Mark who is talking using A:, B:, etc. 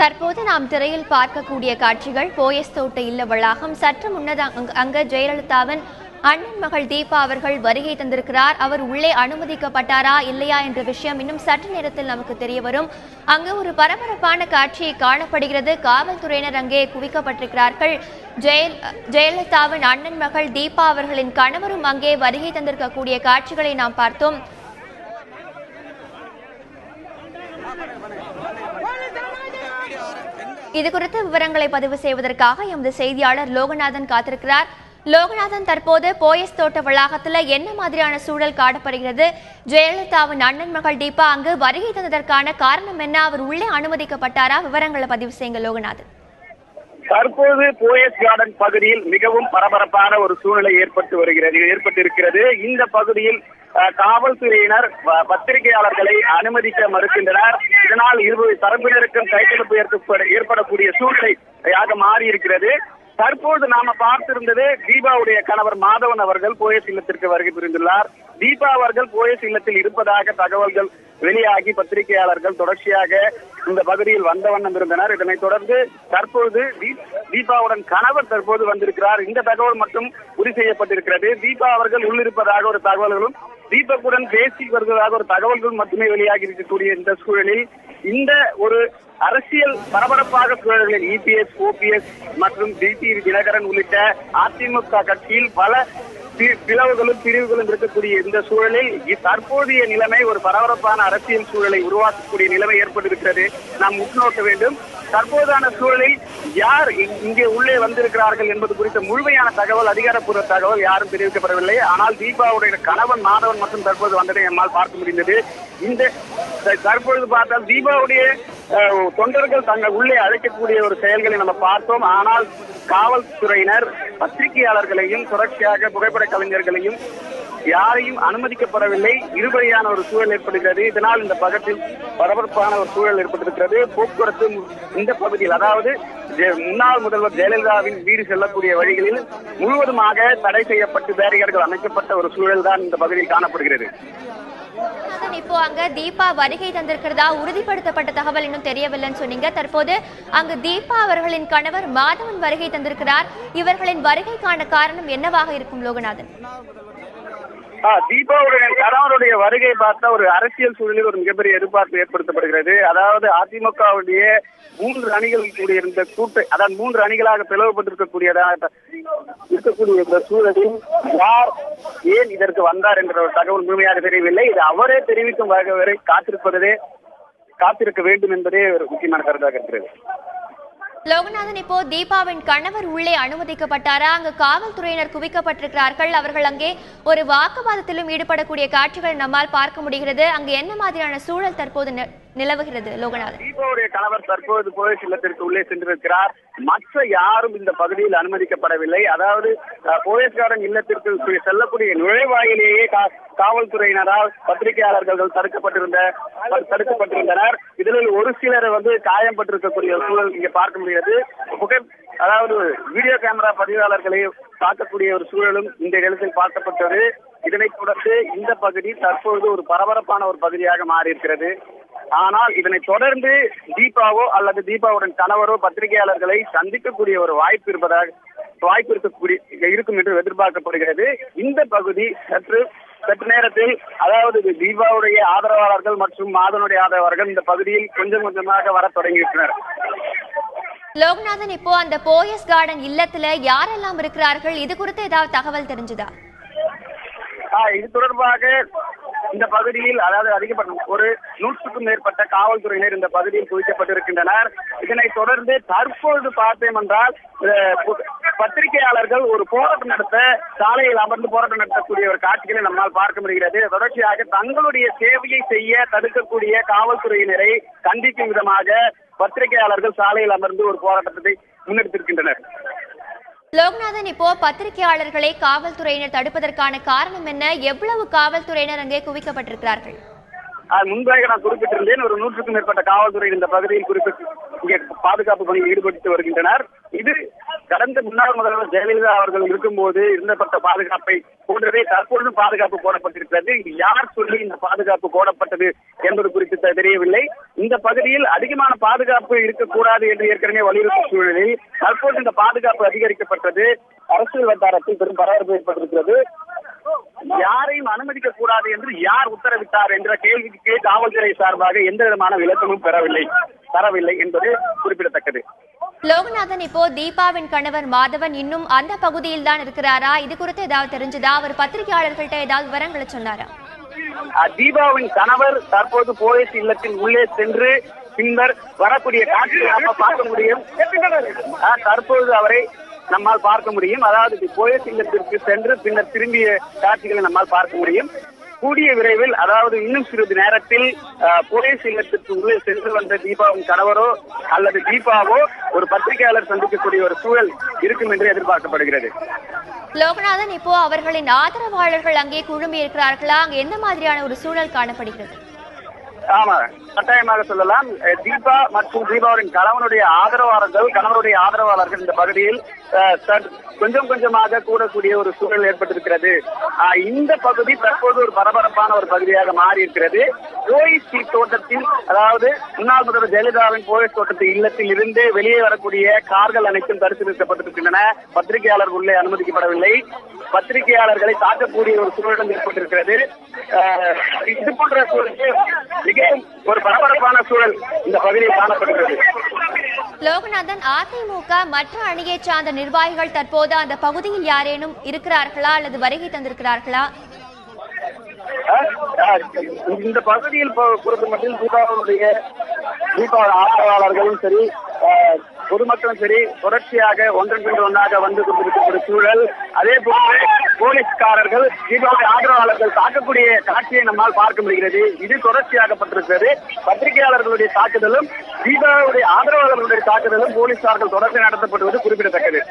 A: தற்போது நாம் திரையில் பார்க்கக்கூடிய காட்சிகள் போயஸ் தோட்ட இல்ல வளாகம் சற்று முன்னதாக அங்க ஜெயலலிதாவின் அண்ணன் மகள் தீபா அவர்கள் வருகை தந்திருக்கிறார். அவர் உள்ளே அனுமதிக்கப்பட்டாரா இல்லையா என்ற விஷயம் இன்னும் சற்று நேரத்தில் நமக்கு தெரிய வரும் அங்கு ஒரு பரபரப்பான காட்சி காணப்படுகிறது. காவல்துறையினர் அங்கே குவிக்கப்பட்டிருக்கிறார்கள். ஜெயல் ஜெயலலிதாவின் அண்ணன் மகள் தீபா அவர்களின் கணவரும் அங்கே வருகை தந்திருக்கக்கூடிய காட்சிகளை நாம் பார்த்தோம். இது குறித்த விவரங்களை பதிவு செய்வதற்காக எமது செய்தியாளர் லோகநாதன் காத்திருக்கிறார். லோகநாதன் தற்போது போயஸ் தோட்ட வளாகத்தில் என்ன மாதிரியான சூழல் காணப்படுகிறது? ஜெயலலிதாவின் அண்ணன் மகள் தீபா அங்கு வருகை தந்ததற்கான காரணம் என்ன? அவர் உள்ளே அனுமதிக்கப்பட்டாரா? விவரங்களை பதிவு செய்யுங்க லோகநாதன்.
B: தற்போது போயஸ் கார்டன் பகுதியில் மிகவும் பரபரப்பான ஒரு சூழ்நிலை ஏற்பட்டு வருகிறது ஏற்பட்டிருக்கிறது. இந்த பகுதியில் காவல்துறையினர் பத்திரிகையாளர்களை அனுமதிக்க மறுக்கின்றனர். இதனால் இருபது தரப்பினருக்கும் கைகலப்பு ஏற்படக்கூடிய சூழ்நிலையாக மாறி இருக்கிறது தற்போது நாம பார்த்திருந்தது தீபாவுடைய கணவர் மாதவன் அவர்கள் போயஸ் இல்லத்திற்கு வருகை புரிந்துள்ளார். தீபா அவர்கள் போயஸ் இல்லத்தில் இருப்பதாக தகவல்கள் வெளியாகி பத்திரிகையாளர்கள் தொடர்ச்சியாக இந்த பகுதியில் வந்த வண்ணம் இருந்தனர். இதனைத் தொடர்ந்து தற்போது தீபாவுடன் கணவர் தற்போது வந்திருக்கிறார். இந்த தகவல் மட்டும் உறுதி செய்யப்பட்டிருக்கிறது. தீபா அவர்கள் உள்ளிருப்பதாக ஒரு தகவல்களும் தீபக்குடன் பேசி வருவதாக ஒரு தகவல்கள் மட்டுமே வெளியாகி இருக்கக்கூடிய இந்த சூழலில் இந்த ஒரு அரசியல் பரபரப்பாக சூழல்களில் இபிஎஸ் ஓபிஎஸ் மற்றும் டிடி தினகரன் உள்ளிட்ட அதிமுக கட்சியில் பல பி- பிளவுகளும் பிரிவுகளும் இருக்கக்கூடிய இந்த சூழலில் தற்போதைய நிலைமை ஒரு பரபரப்பான அரசியல் சூழலை உருவாக்கக்கூடிய நிலைமை ஏற்பட்டிருக்கிறது. நாம் உற்றுநோக்க வேண்டும். தற்போதான சூழலில் யார் இங்கே உள்ளே வந்திருக்கிறார்கள் என்பது குறித்த முழுமையான தகவல் அதிகாரப்பூர்வ தகவல் யாரும் தெரிவிக்கப்படவில்லை. ஆனால் தீபாவுடைய கணவன் மாதவன் மட்டும் தற்போது வந்ததை நம்மால் பார்க்க முடிந்தது. இந்த தற்பொழுது பார்த்தால் தீபாவுடைய தொண்டர்கள் தங்கள் உள்ளே அழைக்கக்கூடிய ஒரு செயல்களை நம்ம பார்த்தோம். ஆனால் காவல்துறையினர் பத்திரிகையாளர்களையும் தொடர்ச்சியாக புகைப்பட கலைஞர்களையும் யாரையும் அனுமதிக்கப்படவில்லை. இருபடியான ஒரு சூழல் ஏற்படுகிறது. இதனால் இந்த பக்கத்தில் பரபரப்பான ஒரு சூழல் ஏற்பட்டிருக்கிறது. போக்குவரத்து இந்த பகுதியில் அதாவது முன்னாள் முதல்வர் ஜெயலலிதாவின் வீடு செல்லக்கூடிய வழிகளில் முழுவதுமாக தடை செய்யப்பட்டு பேரிகர்கள் அமைக்கப்பட்ட ஒரு சூழல் தான் இந்த பகுதியில் காணப்படுகிறது.
A: இப்போ அங்க தீபா வருகை தந்திருக்கிறதா? உறுதிப்படுத்தப்பட்ட தகவல் இன்னும் தெரியவில்லைன்னு சொன்னீங்க. தற்போது அங்கு தீபா அவர்களின் கணவர் மாதவன் வருகை தந்திருக்கிறார். இவர்களின் வருகைக்கான காரணம் என்னவாக இருக்கும் லோகநாதன்?
B: தீபாவுடைய கணவருடைய வருகை பார்த்தா ஒரு அரசியல் சூழலில் ஒரு மிகப்பெரிய எதிர்பார்ப்பு ஏற்படுத்தப்படுகிறது. அதாவது அதிமுகவுடைய மூன்று அணிகள் கூடிய இருந்த கூட்டு அதாவது மூன்று அணிகளாக பிளவுபட்டிருக்கக்கூடியதாக இருக்கக்கூடிய இந்த சூழலில் யார் ஏன் இதற்கு வந்தார் என்ற ஒரு தகவல் முழுமையாக தெரியவில்லை. இது அவரே தெரிவிக்கும் வகை வரை காத்திருப்பதே காத்திருக்க வேண்டும் என்பதே ஒரு முக்கியமான கருத்தாக இருக்கிறது.
A: லோகநாதன் இப்போ தீபாவின் கணவர் உள்ளே அனுமதிக்கப்பட்டாரா? அங்கு காவல்துறையினர் குவிக்கப்பட்டிருக்கிறார்கள். அவர்கள் அங்கே ஒரு வாக்குவாதத்திலும் ஈடுபடக்கூடிய காட்சிகளை நம்மால் பார்க்க முடிகிறது. அங்கு என்ன மாதிரியான சூழல் தற்போது நிலவுகிறது லோகநாதன்.
B: தீபாவுடைய கணவர் தற்போது போலீஸ் இல்லத்திற்கு உள்ளே சென்றிருக்கிறார். மற்ற யாரும் இந்த பகுதியில் அனுமதிக்கப்படவில்லை. அதாவது போலீஸ்காரன் இல்லத்திற்கு செல்லக்கூடிய நுழைவாயிலேயே காவல்துறையினரால் பத்திரிகையாளர்கள் தடுக்கப்பட்டிருந்த தடுக்கப்பட்டிருந்தனர். இதில் ஒரு சிலர் வந்து காயம்பட்டிருக்கக்கூடிய சூழல் இங்கே பார்க்க முடிகிறது. புகை அதாவது வீடியோ கேமரா பதிவாளர்களை பார்க்கக்கூடிய ஒரு சூழலும் இந்த இடத்தில் பார்க்கப்பட்டது. இதனைத் தொடர்ந்து இந்த பகுதி தற்பொழுது ஒரு பரபரப்பான ஒரு பகுதியாக மாறி இருக்கிறது ஆனால் இதனைத் தொடர்ந்து தீபாவோ அல்லது தீபாவுடன் கணவரோ பத்திரிகையாளர்களை சந்திக்கக்கூடிய ஒரு வாய்ப்பு இருப்பதாக வாய்ப்பு இருக்கக்கூடிய இருக்கும் என்று எதிர்பார்க்கப்படுகிறது. இந்த பகுதி சற்று சற்று நேரத்தில் அதாவது தீபாவுடைய ஆதரவாளர்கள் மற்றும் மாதனுடைய ஆதரவாளர்கள் இந்த பகுதியில் கொஞ்சம் கொஞ்சமாக வரத் தொடங்கியிருக்கிறார்
A: லோகநாதன் இப்போ அந்த போயஸ் கார்டன் இல்லத்துல யாரெல்லாம் இருக்கிறார்கள்? இது குறித்து ஏதாவது தகவல் தெரிஞ்சுதா?
B: இது தொடர்பாக இந்த பகுதியில் அதாவது அதிகப்பட்ட ஒரு நூற்றுக்கும் மேற்பட்ட காவல்துறையினர் இந்த பகுதியில் குவிக்கப்பட்டிருக்கின்றனர். இதனை தொடர்ந்து தற்பொழுது பார்த்தோம் என்றால் பத்திரிகையாளர்கள் ஒரு போராட்டம் நடத்த சாலையில் அமர்ந்து போராட்டம் நடத்தக்கூடிய ஒரு காட்சிகளை நம்மால் பார்க்க முடிகிறது. தொடர்ச்சியாக தங்களுடைய சேவையை செய்ய தடுக்கக்கூடிய காவல்துறையினரை கண்டிக்கும் விதமாக பத்திரிகையாளர்கள் சாலையில் அமர்ந்து ஒரு போராட்டத்தை முன்னெடுத்திருக்கின்றனர்.
A: லோகநாதன் இப்போ பத்திரிகையாளர்களை காவல்துறையினர் தடுப்பதற்கான காரணம் என்ன? எவ்வளவு காவல்துறையினர் அங்கே குவிக்கப்பட்டிருக்கிறார்கள்?
B: முன்பாக நான் குறிப்பிட்டிருந்தேன் ஒரு நூற்றுக்கும் மேற்பட்ட காவல்துறை இந்த பகுதியில் குறிப்பிட்டு இங்கே பாதுகாப்பு பணியில் ஈடுபட்டு வருகின்றனர். இது கடந்த முன்னாள் முதல்வர் ஜெயலலிதா அவர்கள் இருக்கும்போது இருந்தப்பட்ட பாதுகாப்பை போன்றவே தற்பொழுது பாதுகாப்பு போடப்பட்டிருக்கிறது. யார் சொல்லி இந்த பாதுகாப்பு போடப்பட்டது என்பது குறித்து தெரியவில்லை. இந்த பகுதியில் அதிகமான பாதுகாப்பு இருக்கக்கூடாது என்று ஏற்கனவே வலியுறுத்தும் சூழலில் தற்போது இந்த பாதுகாப்பு அதிகரிக்கப்பட்டது. அரசியல் வட்டாரத்தில் பெரும் பரபரப்பு ஏற்பட்டிருக்கிறது. யாரையும் அனுமதிக்க கூடாது என்று யார் உத்தரவிட்டார் என்ற கேள்விக்கு காவல்துறை சார்பாக எந்த விதமான விளக்கமும் பெறவில்லை தரவில்லை என்பது குறிப்பிடத்தக்கது.
A: லோகநாதன் இப்போ தீபாவின் கணவர் மாதவன் இன்னும் அந்த பகுதியில் தான் இருக்கிறாரா? இது குறித்து ஏதாவது தெரிஞ்சதா? அவர் பத்திரிகையாளர்கள்ட்ட ஏதாவது விவரங்களை சொன்னாரா?
B: தீபாவின் கணவர் தற்போது போலீஸ் இல்லத்தின் உள்ளே சென்று பின்னர் வரக்கூடிய காட்சிகளை நம்ம பார்க்க முடியும். தற்போது அவரை நம்மால் பார்க்க முடியும். அதாவது போலீஸ் இல்லத்திற்கு சென்று பின்னர் திரும்பிய காட்சிகளை நம்மால் பார்க்க முடியும். கூடிய விரைவில் அதாவது இன்னும் சிறிது நேரத்தில் போலீஸ் இல்லத்திற்கு உள்ளே சென்று வந்த தீபாவின் கணவரோ அல்லது தீபாவோ ஒரு பத்திரிகையாளர் சந்திக்கக்கூடிய ஒரு சூழல் இருக்கும் என்று எதிர்பார்க்கப்படுகிறது.
A: லோகநாதன் இப்போ அவர்களின் ஆதரவாளர்கள் அங்கே குழுமி இருக்கிறார்களா அங்க எந்த மாதிரியான ஒரு சூழல் காணப்படுகிறது?
B: ஆமா கட்டாயமாக சொல்லலாம். தீபா மற்றும் தீபாவின் கணவனுடைய ஆதரவாளர்கள் கணவனுடைய ஆதரவாளர்கள் இந்த பகுதியில் கொஞ்சம் கொஞ்சமாக கூடக்கூடிய ஒரு சூழல் ஏற்பட்டிருக்கிறது. இந்த பகுதி தற்போது ஒரு பரபரப்பான ஒரு பகுதியாக மாறி இருக்கிறது ஓய்சி தோட்டத்தில் அதாவது முன்னாள் முதல்வர் ஜெயலலிதாவின் போயஸ் தோட்டத்து இல்லத்தில் இருந்து வெளியே வரக்கூடிய கார்கள் அனைத்தும் தடுத்து நிறுத்தப்பட்டிருக்கின்றன. பத்திரிகையாளர் உள்ளே அனுமதிக்கப்படவில்லை. பத்திரிகையாளர்களை தாக்கக்கூடிய ஒரு சூழலும் ஏற்பட்டிருக்கிறது. இது போன்ற சூழலுக்கு மிகவும் ஒரு பரபரப்பான சூழல் இந்த பகுதியில் காணப்படுகிறது
A: லோகநாதன் அதிமுக மற்ற அணியை சார்ந்த நிர்வாகிகள் தற்போது அந்த பகுதியில் யாரேனும் இருக்கிறார்களா அல்லது வருகை தந்திருக்கிறார்களா?
B: இந்த பகுதியில் பொறுத்த மட்டும் தீபாவளியுடைய தீபாவளி ஆதரவாளர்களும் சரி பொதுமக்களும் சரி தொடர்ச்சியாக ஒன்றன் பின் ஒன்றாக வந்து கொண்டிருக்கக்கூடிய சூழல். அதே போல போலீஸ்காரர்கள் தீபாவளி ஆதரவாளர்கள் தாக்கக்கூடிய காட்சியை நம்மால் பார்க்க முடிகிறது. இது தொடர்ச்சியாகப்பட்டிருக்கிறது பத்திரிகையாளர்களுடைய தாக்குதலும் தீபாவளி ஆதரவாளர்களுடைய தாக்குதலும் போலீசார்கள் தொடர்ந்து நடத்தப்படுவது குறிப்பிடத்தக்கது.